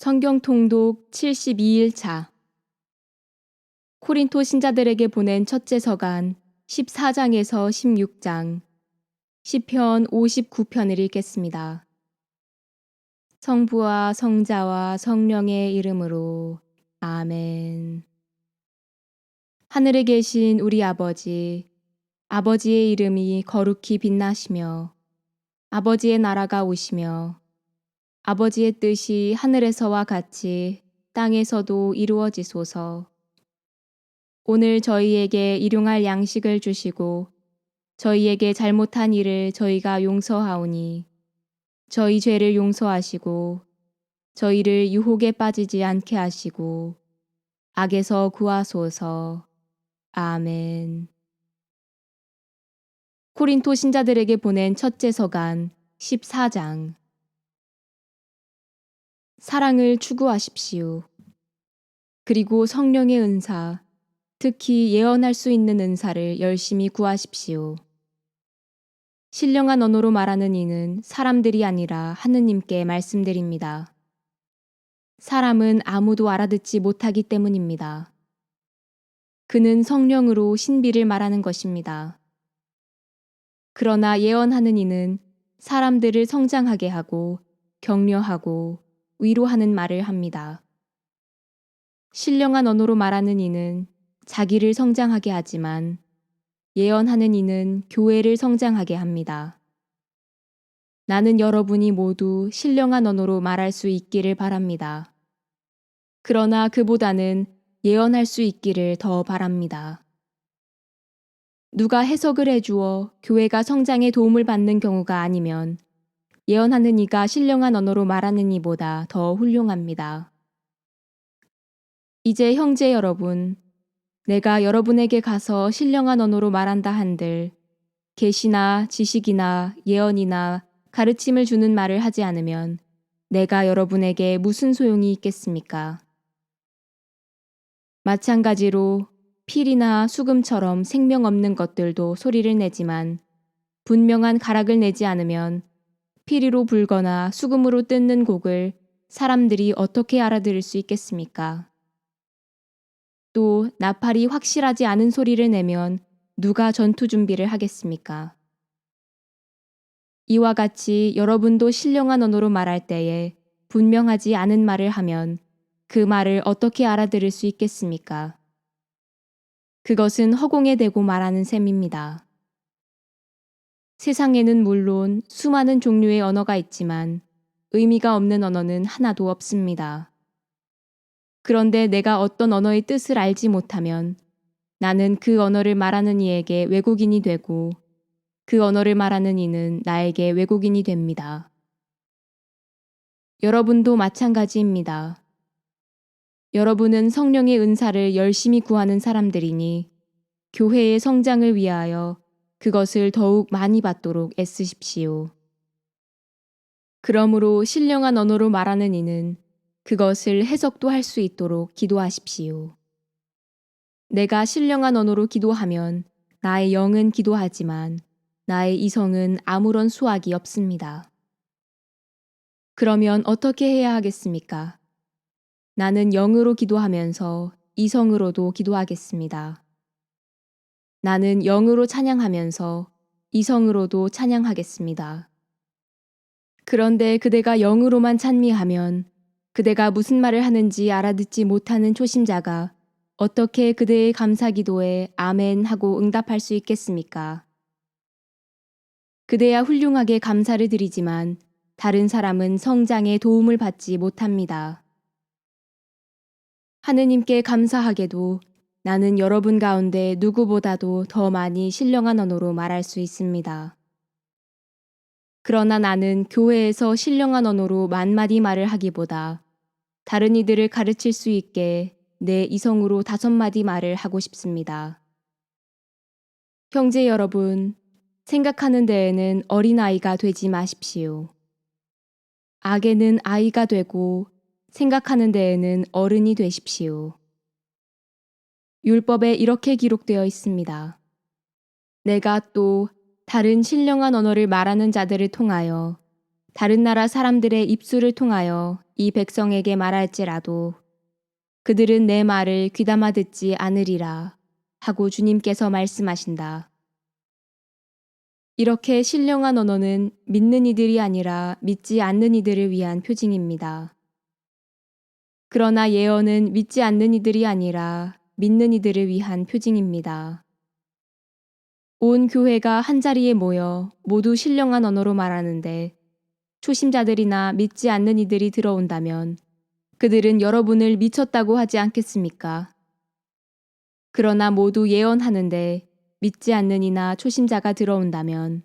성경 통독 72일차 코린토 신자들에게 보낸 첫째 서간 14장에서 16장 10편 59편을 읽겠습니다. 성부와 성자와 성령의 이름으로 아멘. 하늘에 계신 우리 아버지, 아버지의 이름이 거룩히 빛나시며 아버지의 나라가 오시며 아버지의 뜻이 하늘에서와 같이 땅에서도 이루어지소서. 오늘 저희에게 일용할 양식을 주시고 저희에게 잘못한 일을 저희가 용서하오니 저희 죄를 용서하시고 저희를 유혹에 빠지지 않게 하시고 악에서 구하소서. 아멘. 코린토 신자들에게 보낸 첫째 서간 14장 사랑을 추구하십시오. 그리고 성령의 은사, 특히 예언할 수 있는 은사를 열심히 구하십시오. 신령한 언어로 말하는 이는 사람들이 아니라 하느님께 말씀드립니다. 사람은 아무도 알아듣지 못하기 때문입니다. 그는 성령으로 신비를 말하는 것입니다. 그러나 예언하는 이는 사람들을 성장하게 하고 격려하고 위로하는 말을 합니다. 신령한 언어로 말하는 이는 자기를 성장하게 하지만 예언하는 이는 교회를 성장하게 합니다. 나는 여러분이 모두 신령한 언어로 말할 수 있기를 바랍니다. 그러나 그보다는 예언할 수 있기를 더 바랍니다. 누가 해석을 해주어 교회가 성장에 도움을 받는 경우가 아니면 예언하는 이가 신령한 언어로 말하는 이보다 더 훌륭합니다. 이제 형제 여러분, 내가 여러분에게 가서 신령한 언어로 말한다 한들 계시나 지식이나 예언이나 가르침을 주는 말을 하지 않으면 내가 여러분에게 무슨 소용이 있겠습니까? 마찬가지로 필이나 수금처럼 생명 없는 것들도 소리를 내지만 분명한 가락을 내지 않으면 피리로 불거나 수금으로 뜯는 곡을 사람들이 어떻게 알아들을 수 있겠습니까? 또 나팔이 확실하지 않은 소리를 내면 누가 전투 준비를 하겠습니까? 이와 같이 여러분도 신령한 언어로 말할 때에 분명하지 않은 말을 하면 그 말을 어떻게 알아들을 수 있겠습니까? 그것은 허공에 대고 말하는 셈입니다. 세상에는 물론 수많은 종류의 언어가 있지만 의미가 없는 언어는 하나도 없습니다. 그런데 내가 어떤 언어의 뜻을 알지 못하면 나는 그 언어를 말하는 이에게 외국인이 되고 그 언어를 말하는 이는 나에게 외국인이 됩니다. 여러분도 마찬가지입니다. 여러분은 성령의 은사를 열심히 구하는 사람들이니 교회의 성장을 위하여 그것을 더욱 많이 받도록 애쓰십시오. 그러므로 신령한 언어로 말하는 이는 그것을 해석도 할 수 있도록 기도하십시오. 내가 신령한 언어로 기도하면 나의 영은 기도하지만 나의 이성은 아무런 수확이 없습니다. 그러면 어떻게 해야 하겠습니까? 나는 영으로 기도하면서 이성으로도 기도하겠습니다. 나는 영으로 찬양하면서 이성으로도 찬양하겠습니다. 그런데 그대가 영으로만 찬미하면 그대가 무슨 말을 하는지 알아듣지 못하는 초심자가 어떻게 그대의 감사 기도에 아멘 하고 응답할 수 있겠습니까? 그대야 훌륭하게 감사를 드리지만 다른 사람은 성장에 도움을 받지 못합니다. 하느님께 감사하게도 나는 여러분 가운데 누구보다도 더 많이 신령한 언어로 말할 수 있습니다. 그러나 나는 교회에서 신령한 언어로 만마디 말을 하기보다 다른 이들을 가르칠 수 있게 내 이성으로 다섯 마디 말을 하고 싶습니다. 형제 여러분, 생각하는 데에는 어린아이가 되지 마십시오. 악에는 아이가 되고 생각하는 데에는 어른이 되십시오. 율법에 이렇게 기록되어 있습니다. 내가 또 다른 신령한 언어를 말하는 자들을 통하여 다른 나라 사람들의 입술을 통하여 이 백성에게 말할지라도 그들은 내 말을 귀담아 듣지 않으리라 하고 주님께서 말씀하신다. 이렇게 신령한 언어는 믿는 이들이 아니라 믿지 않는 이들을 위한 표징입니다. 그러나 예언은 믿지 않는 이들이 아니라 믿는 이들을 위한 표징입니다. 온 교회가 한자리에 모여 모두 신령한 언어로 말하는데 초심자들이나 믿지 않는 이들이 들어온다면 그들은 여러분을 미쳤다고 하지 않겠습니까? 그러나 모두 예언하는데 믿지 않는 이나 초심자가 들어온다면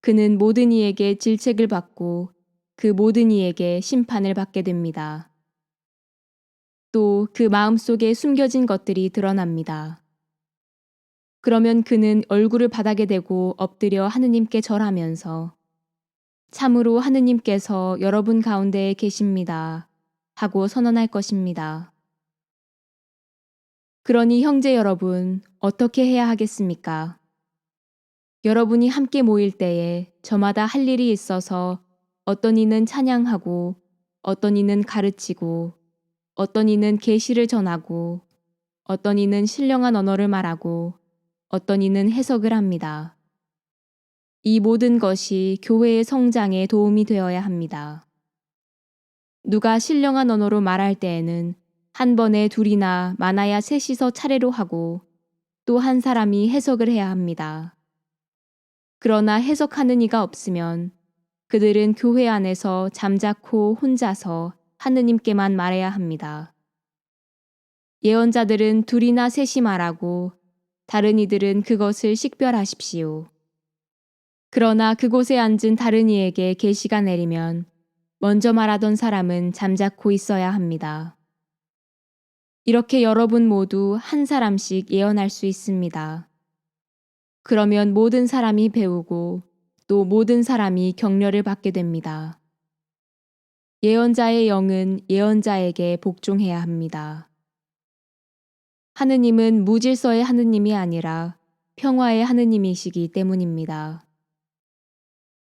그는 모든 이에게 질책을 받고 그 모든 이에게 심판을 받게 됩니다. 또 그 마음 속에 숨겨진 것들이 드러납니다. 그러면 그는 얼굴을 바닥에 대고 엎드려 하느님께 절하면서 참으로 하느님께서 여러분 가운데에 계십니다. 하고 선언할 것입니다. 그러니 형제 여러분, 어떻게 해야 하겠습니까? 여러분이 함께 모일 때에 저마다 할 일이 있어서 어떤 이는 찬양하고 어떤 이는 가르치고 어떤 이는 계시를 전하고 어떤 이는 신령한 언어를 말하고 어떤 이는 해석을 합니다. 이 모든 것이 교회의 성장에 도움이 되어야 합니다. 누가 신령한 언어로 말할 때에는 한 번에 둘이나 많아야 셋이서 차례로 하고 또 한 사람이 해석을 해야 합니다. 그러나 해석하는 이가 없으면 그들은 교회 안에서 잠자코 혼자서 하느님께만 말해야 합니다. 예언자들은 둘이나 셋이 말하고 다른 이들은 그것을 식별하십시오. 그러나 그곳에 앉은 다른 이에게 계시가 내리면 먼저 말하던 사람은 잠자코 있어야 합니다. 이렇게 여러분 모두 한 사람씩 예언할 수 있습니다. 그러면 모든 사람이 배우고 또 모든 사람이 격려를 받게 됩니다. 예언자의 영은 예언자에게 복종해야 합니다. 하느님은 무질서의 하느님이 아니라 평화의 하느님이시기 때문입니다.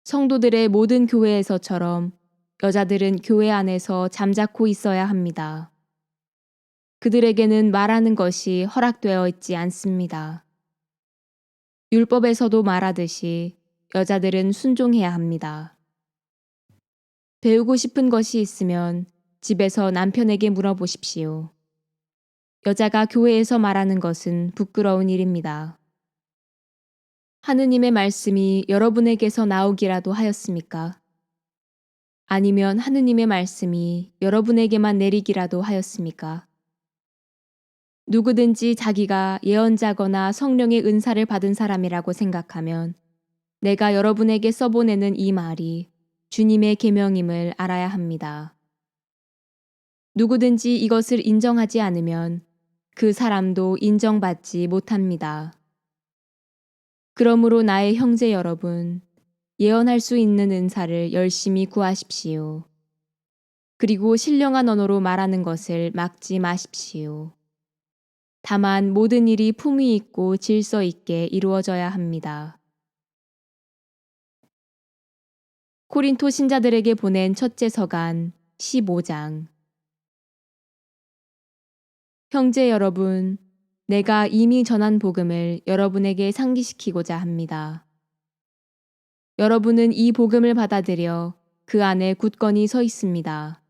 성도들의 모든 교회에서처럼 여자들은 교회 안에서 잠자코 있어야 합니다. 그들에게는 말하는 것이 허락되어 있지 않습니다. 율법에서도 말하듯이 여자들은 순종해야 합니다. 배우고 싶은 것이 있으면 집에서 남편에게 물어보십시오. 여자가 교회에서 말하는 것은 부끄러운 일입니다. 하느님의 말씀이 여러분에게서 나오기라도 하였습니까? 아니면 하느님의 말씀이 여러분에게만 내리기라도 하였습니까? 누구든지 자기가 예언자거나 성령의 은사를 받은 사람이라고 생각하면 내가 여러분에게 써보내는 이 말이 주님의 계명임을 알아야 합니다. 누구든지 이것을 인정하지 않으면 그 사람도 인정받지 못합니다. 그러므로 나의 형제 여러분, 예언할 수 있는 은사를 열심히 구하십시오. 그리고 신령한 언어로 말하는 것을 막지 마십시오. 다만 모든 일이 품위 있고 질서 있게 이루어져야 합니다. 코린토 신자들에게 보낸 첫째 서간 15장 형제 여러분, 내가 이미 전한 복음을 여러분에게 상기시키고자 합니다. 여러분은 이 복음을 받아들여 그 안에 굳건히 서 있습니다.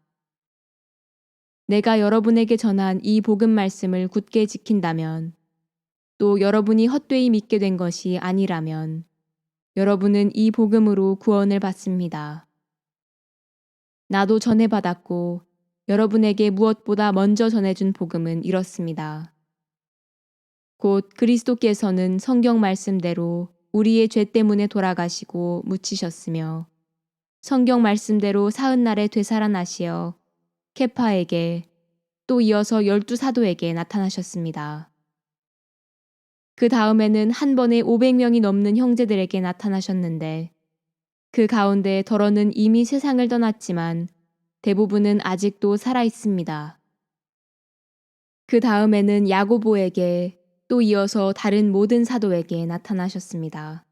내가 여러분에게 전한 이 복음 말씀을 굳게 지킨다면 또 여러분이 헛되이 믿게 된 것이 아니라면 여러분은 이 복음으로 구원을 받습니다. 나도 전해 받았고 여러분에게 무엇보다 먼저 전해준 복음은 이렇습니다. 곧 그리스도께서는 성경 말씀대로 우리의 죄 때문에 돌아가시고 묻히셨으며 성경 말씀대로 사흔날에 되살아나시어 케파에게 또 이어서 열두 사도에게 나타나셨습니다. 그 다음에는 한 번에 500명이 넘는 형제들에게 나타나셨는데 그 가운데 덜어는 이미 세상을 떠났지만 대부분은 아직도 살아 있습니다. 그 다음에는 야고보에게 또 이어서 다른 모든 사도에게 나타나셨습니다.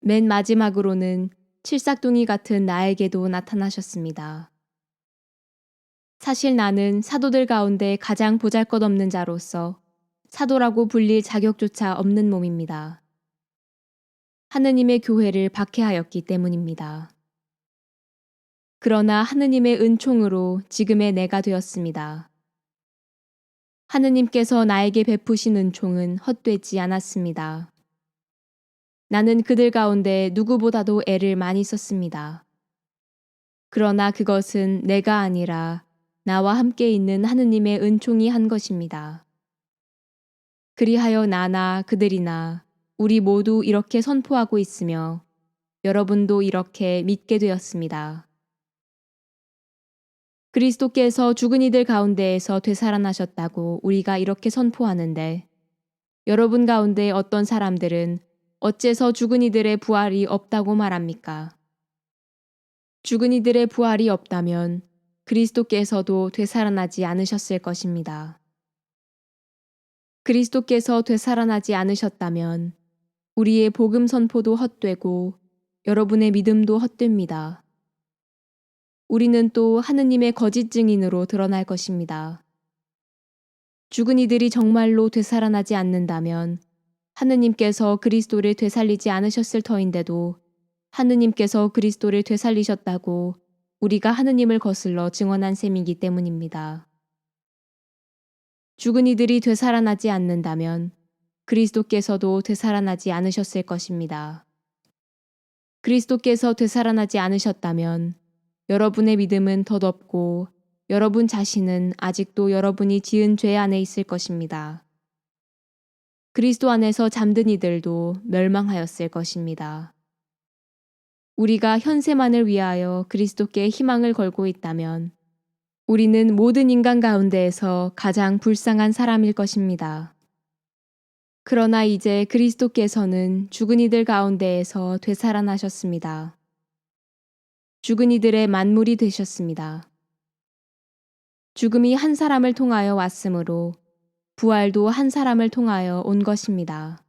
맨 마지막으로는 칠삭둥이 같은 나에게도 나타나셨습니다. 사실 나는 사도들 가운데 가장 보잘것없는 자로서 사도라고 불릴 자격조차 없는 몸입니다. 하느님의 교회를 박해하였기 때문입니다. 그러나 하느님의 은총으로 지금의 내가 되었습니다. 하느님께서 나에게 베푸신 은총은 헛되지 않았습니다. 나는 그들 가운데 누구보다도 애를 많이 썼습니다. 그러나 그것은 내가 아니라 나와 함께 있는 하느님의 은총이 한 것입니다. 그리하여 나나 그들이나 우리 모두 이렇게 선포하고 있으며 여러분도 이렇게 믿게 되었습니다. 그리스도께서 죽은 이들 가운데에서 되살아나셨다고 우리가 이렇게 선포하는데 여러분 가운데 어떤 사람들은 어째서 죽은 이들의 부활이 없다고 말합니까? 죽은 이들의 부활이 없다면 그리스도께서도 되살아나지 않으셨을 것입니다. 그리스도께서 되살아나지 않으셨다면 우리의 복음 선포도 헛되고 여러분의 믿음도 헛됩니다. 우리는 또 하느님의 거짓 증인으로 드러날 것입니다. 죽은 이들이 정말로 되살아나지 않는다면 하느님께서 그리스도를 되살리지 않으셨을 터인데도 하느님께서 그리스도를 되살리셨다고 우리가 하느님을 거슬러 증언한 셈이기 때문입니다. 죽은 이들이 되살아나지 않는다면 그리스도께서도 되살아나지 않으셨을 것입니다. 그리스도께서 되살아나지 않으셨다면 여러분의 믿음은 덧없고 여러분 자신은 아직도 여러분이 지은 죄 안에 있을 것입니다. 그리스도 안에서 잠든 이들도 멸망하였을 것입니다. 우리가 현세만을 위하여 그리스도께 희망을 걸고 있다면 우리는 모든 인간 가운데에서 가장 불쌍한 사람일 것입니다. 그러나 이제 그리스도께서는 죽은 이들 가운데에서 되살아나셨습니다. 죽은 이들의 만물이 되셨습니다. 죽음이 한 사람을 통하여 왔으므로 부활도 한 사람을 통하여 온 것입니다.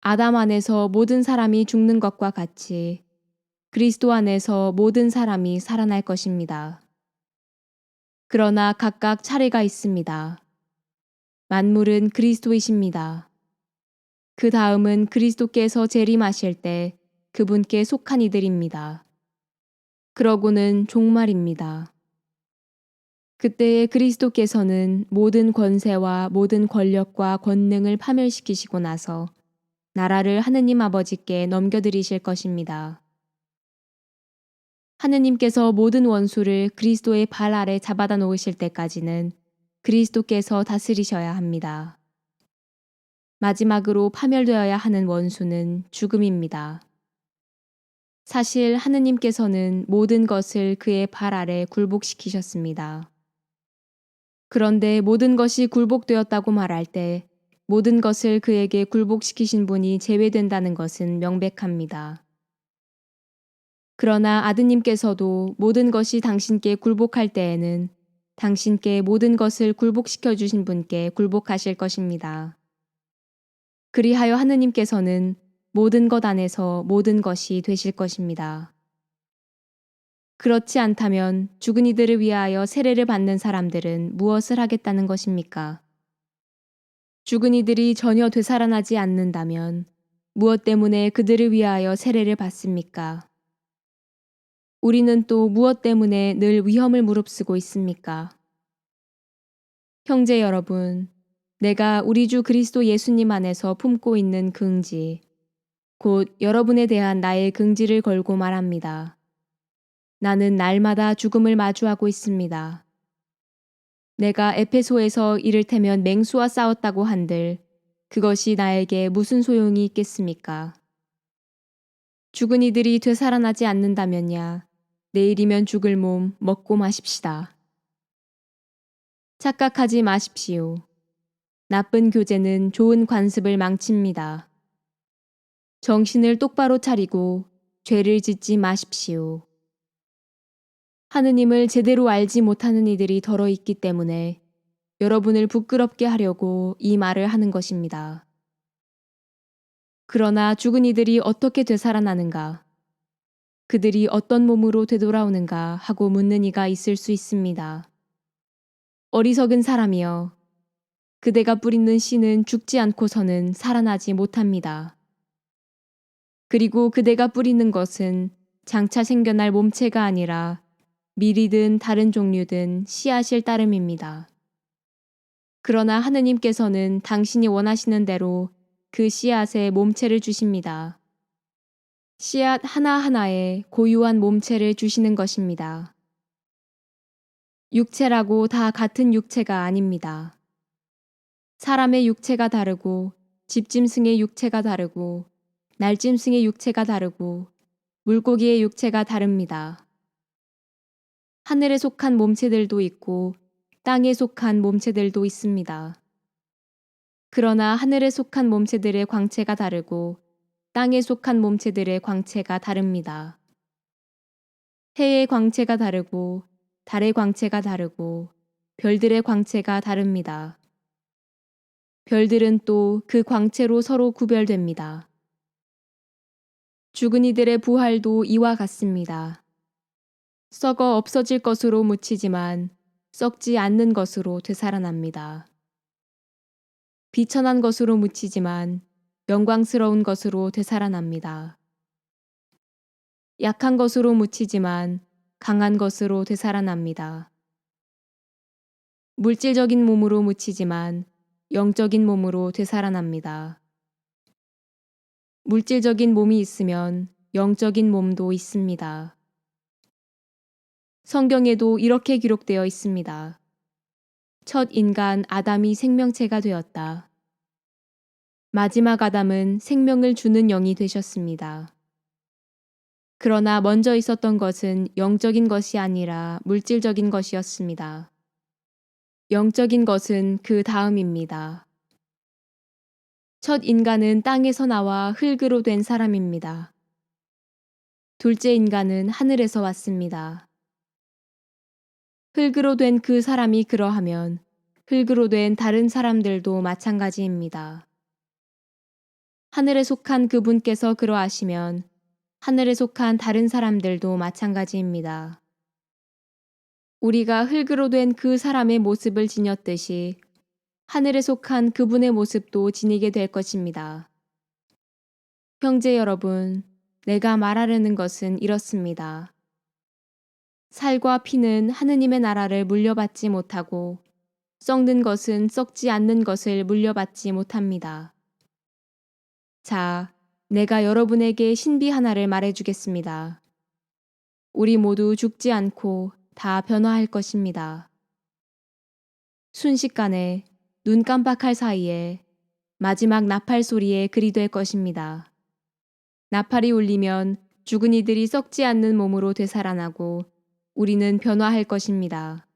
아담 안에서 모든 사람이 죽는 것과 같이 그리스도 안에서 모든 사람이 살아날 것입니다. 그러나 각각 차례가 있습니다. 만물은 그리스도이십니다. 그 다음은 그리스도께서 재림하실 때 그분께 속한 이들입니다. 그러고는 종말입니다. 그때에 그리스도께서는 모든 권세와 모든 권력과 권능을 파멸시키시고 나서 나라를 하느님 아버지께 넘겨드리실 것입니다. 하느님께서 모든 원수를 그리스도의 발 아래 잡아다 놓으실 때까지는 그리스도께서 다스리셔야 합니다. 마지막으로 파멸되어야 하는 원수는 죽음입니다. 사실 하느님께서는 모든 것을 그의 발 아래 굴복시키셨습니다. 그런데 모든 것이 굴복되었다고 말할 때 모든 것을 그에게 굴복시키신 분이 제외된다는 것은 명백합니다. 그러나 아드님께서도 모든 것이 당신께 굴복할 때에는 당신께 모든 것을 굴복시켜 주신 분께 굴복하실 것입니다. 그리하여 하느님께서는 모든 것 안에서 모든 것이 되실 것입니다. 그렇지 않다면 죽은 이들을 위하여 세례를 받는 사람들은 무엇을 하겠다는 것입니까? 죽은 이들이 전혀 되살아나지 않는다면 무엇 때문에 그들을 위하여 세례를 받습니까? 우리는 또 무엇 때문에 늘 위험을 무릅쓰고 있습니까? 형제 여러분, 내가 우리 주 그리스도 예수님 안에서 품고 있는 긍지, 곧 여러분에 대한 나의 긍지를 걸고 말합니다. 나는 날마다 죽음을 마주하고 있습니다. 내가 에페소에서 이를테면 맹수와 싸웠다고 한들 그것이 나에게 무슨 소용이 있겠습니까? 죽은 이들이 되살아나지 않는다면야 내일이면 죽을 몸 먹고 마십시다. 착각하지 마십시오. 나쁜 교제는 좋은 관습을 망칩니다. 정신을 똑바로 차리고 죄를 짓지 마십시오. 하느님을 제대로 알지 못하는 이들이 더러 있기 때문에 여러분을 부끄럽게 하려고 이 말을 하는 것입니다. 그러나 죽은 이들이 어떻게 되살아나는가? 그들이 어떤 몸으로 되돌아오는가 하고 묻는 이가 있을 수 있습니다. 어리석은 사람이여, 그대가 뿌리는 씨는 죽지 않고서는 살아나지 못합니다. 그리고 그대가 뿌리는 것은 장차 생겨날 몸체가 아니라 밀이든 다른 종류든 씨앗일 따름입니다. 그러나 하느님께서는 당신이 원하시는 대로 그 씨앗에 몸체를 주십니다. 씨앗 하나하나에 고유한 몸체를 주시는 것입니다. 육체라고 다 같은 육체가 아닙니다. 사람의 육체가 다르고 집짐승의 육체가 다르고 날짐승의 육체가 다르고 물고기의 육체가 다릅니다. 하늘에 속한 몸체들도 있고 땅에 속한 몸체들도 있습니다. 그러나 하늘에 속한 몸체들의 광채가 다르고 땅에 속한 몸체들의 광채가 다릅니다. 해의 광채가 다르고 달의 광채가 다르고 별들의 광채가 다릅니다. 별들은 또 그 광채로 서로 구별됩니다. 죽은 이들의 부활도 이와 같습니다. 썩어 없어질 것으로 묻히지만 썩지 않는 것으로 되살아납니다. 비천한 것으로 묻히지만 영광스러운 것으로 되살아납니다. 약한 것으로 묻히지만 강한 것으로 되살아납니다. 물질적인 몸으로 묻히지만 영적인 몸으로 되살아납니다. 물질적인 몸이 있으면 영적인 몸도 있습니다. 성경에도 이렇게 기록되어 있습니다. 첫 인간 아담이 생명체가 되었다. 마지막 아담은 생명을 주는 영이 되셨습니다. 그러나 먼저 있었던 것은 영적인 것이 아니라 물질적인 것이었습니다. 영적인 것은 그 다음입니다. 첫 인간은 땅에서 나와 흙으로 된 사람입니다. 둘째 인간은 하늘에서 왔습니다. 흙으로 된 그 사람이 그러하면 흙으로 된 다른 사람들도 마찬가지입니다. 하늘에 속한 그분께서 그러하시면 하늘에 속한 다른 사람들도 마찬가지입니다. 우리가 흙으로 된 그 사람의 모습을 지녔듯이 하늘에 속한 그분의 모습도 지니게 될 것입니다. 형제 여러분, 내가 말하려는 것은 이렇습니다. 살과 피는 하느님의 나라를 물려받지 못하고 썩는 것은 썩지 않는 것을 물려받지 못합니다. 자, 내가 여러분에게 신비 하나를 말해주겠습니다. 우리 모두 죽지 않고 다 변화할 것입니다. 순식간에 눈 깜빡할 사이에 마지막 나팔 소리에 그리 될 것입니다. 나팔이 울리면 죽은 이들이 썩지 않는 몸으로 되살아나고 우리는 변화할 것입니다.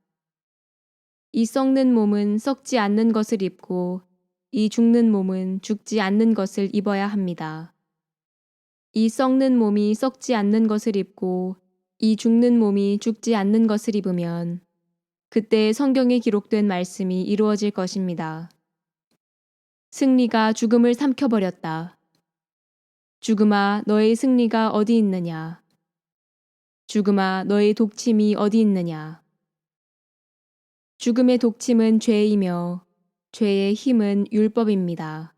이 썩는 몸은 썩지 않는 것을 입고 이 죽는 몸은 죽지 않는 것을 입어야 합니다. 이 썩는 몸이 썩지 않는 것을 입고 이 죽는 몸이 죽지 않는 것을 입으면 그때 성경에 기록된 말씀이 이루어질 것입니다. 승리가 죽음을 삼켜버렸다. 죽음아, 너의 승리가 어디 있느냐? 죽음아, 너의 독침이 어디 있느냐? 죽음의 독침은 죄이며 죄의 힘은 율법입니다.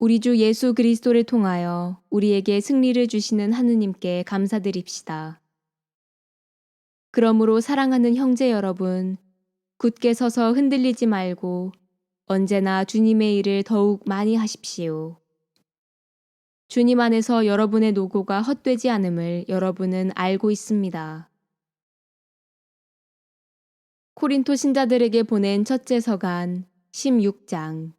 우리 주 예수 그리스도를 통하여 우리에게 승리를 주시는 하느님께 감사드립시다. 그러므로 사랑하는 형제 여러분, 굳게 서서 흔들리지 말고 언제나 주님의 일을 더욱 많이 하십시오. 주님 안에서 여러분의 노고가 헛되지 않음을 여러분은 알고 있습니다. 코린토 신자들에게 보낸 첫째 서간 16장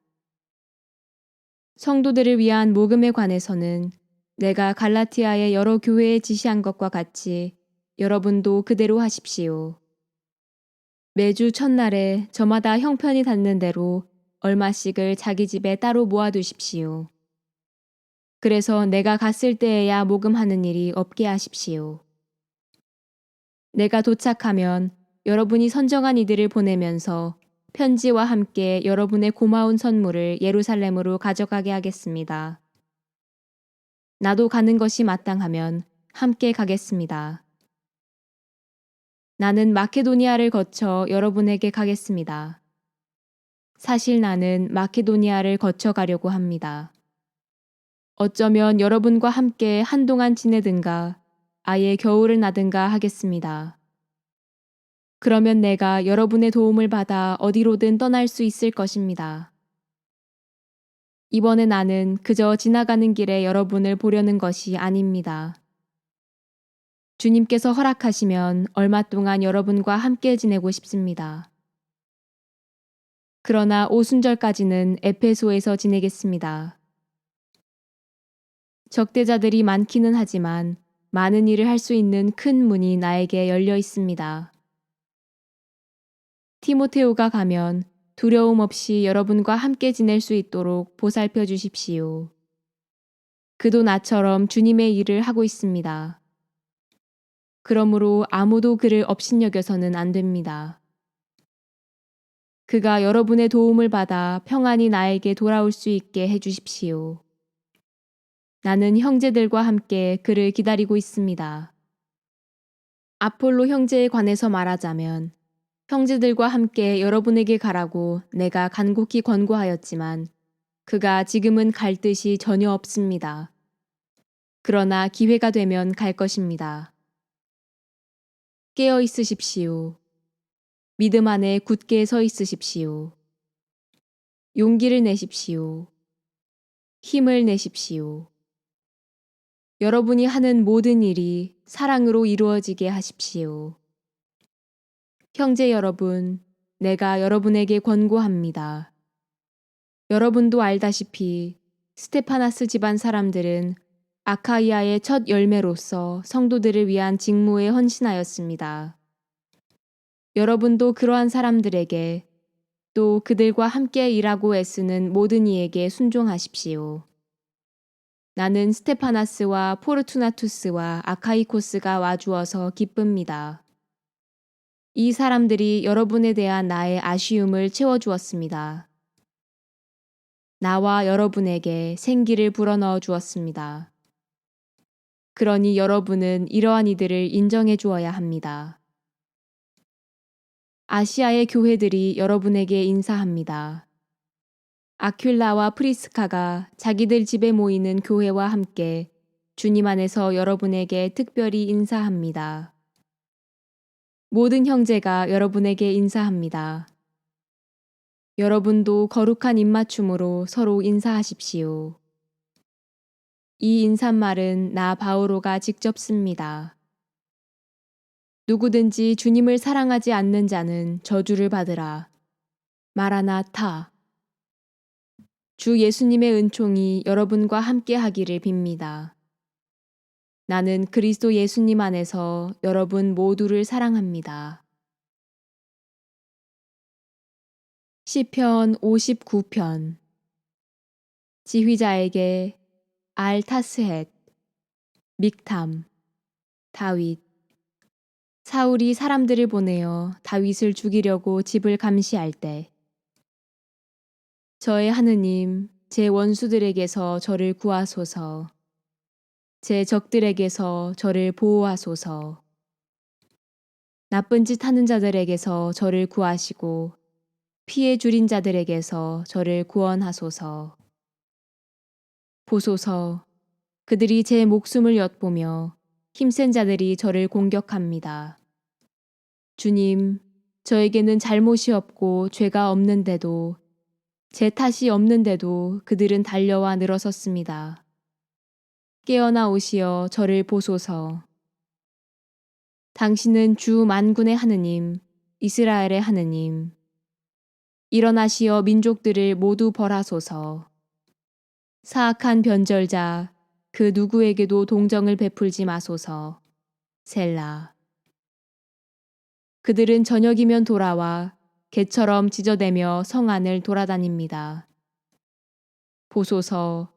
성도들을 위한 모금에 관해서는 내가 갈라티아의 여러 교회에 지시한 것과 같이 여러분도 그대로 하십시오. 매주 첫날에 저마다 형편이 닿는 대로 얼마씩을 자기 집에 따로 모아두십시오. 그래서 내가 갔을 때에야 모금하는 일이 없게 하십시오. 내가 도착하면 여러분이 선정한 이들을 보내면서 편지와 함께 여러분의 고마운 선물을 예루살렘으로 가져가게 하겠습니다. 나도 가는 것이 마땅하면 함께 가겠습니다. 나는 마케도니아를 거쳐 여러분에게 가겠습니다. 사실 나는 마케도니아를 거쳐 가려고 합니다. 어쩌면 여러분과 함께 한동안 지내든가 아예 겨울을 나든가 하겠습니다. 그러면 내가 여러분의 도움을 받아 어디로든 떠날 수 있을 것입니다. 이번에 나는 그저 지나가는 길에 여러분을 보려는 것이 아닙니다. 주님께서 허락하시면 얼마 동안 여러분과 함께 지내고 싶습니다. 그러나 오순절까지는 에페소에서 지내겠습니다. 적대자들이 많기는 하지만 많은 일을 할 수 있는 큰 문이 나에게 열려 있습니다. 티모테오가 가면 두려움 없이 여러분과 함께 지낼 수 있도록 보살펴 주십시오. 그도 나처럼 주님의 일을 하고 있습니다. 그러므로 아무도 그를 업신여겨서는 안 됩니다. 그가 여러분의 도움을 받아 평안히 나에게 돌아올 수 있게 해 주십시오. 나는 형제들과 함께 그를 기다리고 있습니다. 아폴로 형제에 관해서 말하자면 형제들과 함께 여러분에게 가라고 내가 간곡히 권고하였지만 그가 지금은 갈 뜻이 전혀 없습니다. 그러나 기회가 되면 갈 것입니다. 깨어 있으십시오. 믿음 안에 굳게 서 있으십시오. 용기를 내십시오. 힘을 내십시오. 여러분이 하는 모든 일이 사랑으로 이루어지게 하십시오. 형제 여러분, 내가 여러분에게 권고합니다. 여러분도 알다시피 스테파나스 집안 사람들은 아카이아의 첫 열매로서 성도들을 위한 직무에 헌신하였습니다. 여러분도 그러한 사람들에게 또 그들과 함께 일하고 애쓰는 모든 이에게 순종하십시오. 나는 스테파나스와 포르투나투스와 아카이코스가 와주어서 기쁩니다. 이 사람들이 여러분에 대한 나의 아쉬움을 채워주었습니다. 나와 여러분에게 생기를 불어넣어 주었습니다. 그러니 여러분은 이러한 이들을 인정해 주어야 합니다. 아시아의 교회들이 여러분에게 인사합니다. 아큘라와 프리스카가 자기들 집에 모이는 교회와 함께 주님 안에서 여러분에게 특별히 인사합니다. 모든 형제가 여러분에게 인사합니다. 여러분도 거룩한 입맞춤으로 서로 인사하십시오. 이 인사말은 나 바오로가 직접 씁니다. 누구든지 주님을 사랑하지 않는 자는 저주를 받으라. 마라나타. 주 예수님의 은총이 여러분과 함께 하기를 빕니다. 나는 그리스도 예수님 안에서 여러분 모두를 사랑합니다. 시편 59편. 지휘자에게 알타스헷 믹탐 다윗. 사울이 사람들을 보내어 다윗을 죽이려고 집을 감시할 때 저의 하느님 제 원수들에게서 저를 구하소서 제 적들에게서 저를 보호하소서 나쁜 짓 하는 자들에게서 저를 구하시고 피해 줄인 자들에게서 저를 구원하소서 보소서 그들이 제 목숨을 엿보며 힘센 자들이 저를 공격합니다. 주님, 저에게는 잘못이 없고 죄가 없는데도 제 탓이 없는데도 그들은 달려와 늘어섰습니다. 깨어나 오시어 저를 보소서. 당신은 주 만군의 하느님, 이스라엘의 하느님. 일어나시어 민족들을 모두 벌하소서. 사악한 변절자 그 누구에게도 동정을 베풀지 마소서. 셀라. 그들은 저녁이면 돌아와 개처럼 짖어대며 성 안을 돌아다닙니다. 보소서.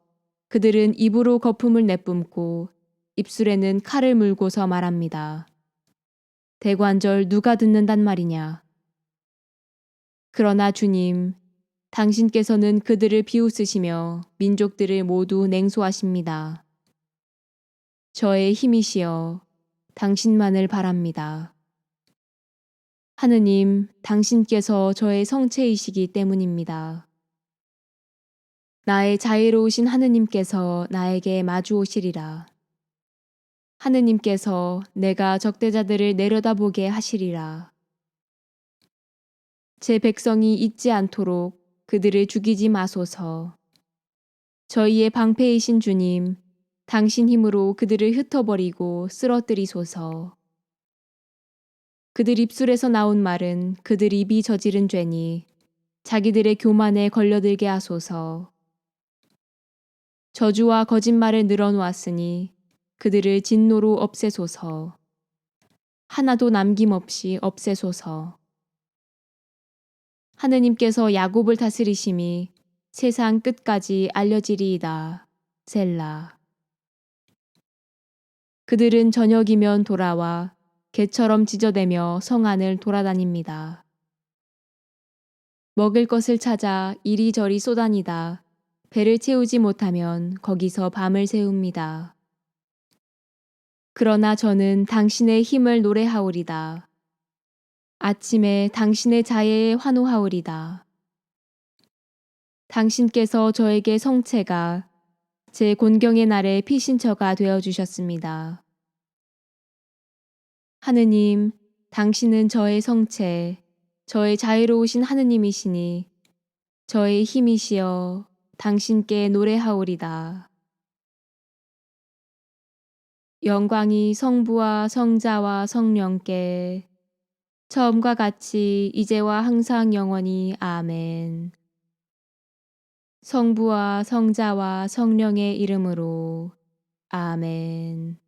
그들은 입으로 거품을 내뿜고 입술에는 칼을 물고서 말합니다. 대관절 누가 듣는단 말이냐. 그러나 주님, 당신께서는 그들을 비웃으시며 민족들을 모두 냉소하십니다. 저의 힘이시여 당신만을 바랍니다. 하느님, 당신께서 저의 성체이시기 때문입니다. 나의 자애로우신 하느님께서 나에게 마주 오시리라. 하느님께서 내가 적대자들을 내려다보게 하시리라. 제 백성이 잊지 않도록 그들을 죽이지 마소서. 저희의 방패이신 주님, 당신 힘으로 그들을 흩어버리고 쓰러뜨리소서. 그들 입술에서 나온 말은 그들 입이 저지른 죄니 자기들의 교만에 걸려들게 하소서. 저주와 거짓말을 늘어놓았으니 그들을 진노로 없애소서. 하나도 남김없이 없애소서. 하느님께서 야곱을 다스리심이 세상 끝까지 알려지리이다. 셀라. 그들은 저녁이면 돌아와 개처럼 짖어대며 성 안을 돌아다닙니다. 먹을 것을 찾아 이리저리 쏘다니다 배를 채우지 못하면 거기서 밤을 새웁니다. 그러나 저는 당신의 힘을 노래하오리다. 아침에 당신의 자애에 환호하오리다. 당신께서 저에게 성체가 제 곤경의 날에 피신처가 되어 주셨습니다. 하느님, 당신은 저의 성체, 저의 자유로우신 하느님이시니 저의 힘이시여 당신께 노래하오리다. 영광이 성부와 성자와 성령께 처음과 같이 이제와 항상 영원히 아멘. 성부와 성자와 성령의 이름으로 아멘.